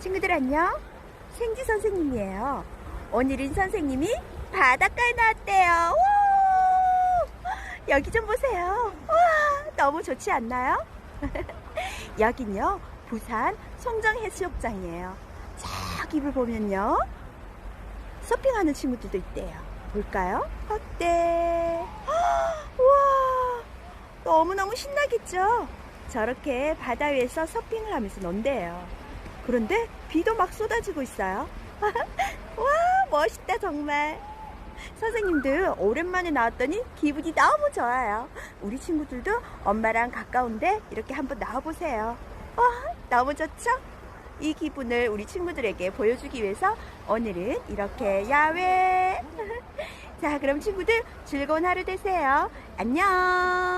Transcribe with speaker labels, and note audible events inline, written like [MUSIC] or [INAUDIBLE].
Speaker 1: 친구들 안녕. 생지 선생님이에요. 오늘은 선생님이 바닷가에 나왔대요. 우! 여기 좀 보세요. 와, 너무 좋지 않나요? [LAUGHS] 여긴요, 부산 송정해수욕장이에요. 저기를 보면요, 서핑하는 친구들도 있대요. 볼까요? 어때? 우와, 너무너무 신나겠죠? 저렇게 바다 위에서 서핑을 하면서 논대요. 그런데 비도 막 쏟아지고 있어요. [LAUGHS] 와, 멋있다, 정말. 선생님들 오랜만에 나왔더니 기분이 너무 좋아요. 우리 친구들도 엄마랑 가까운데 이렇게 한번 나와보세요. 와, 너무 좋죠? 이 기분을 우리 친구들에게 보여주기 위해서 오늘은 이렇게 야외. [LAUGHS] 자, 그럼 친구들 즐거운 하루 되세요. 안녕.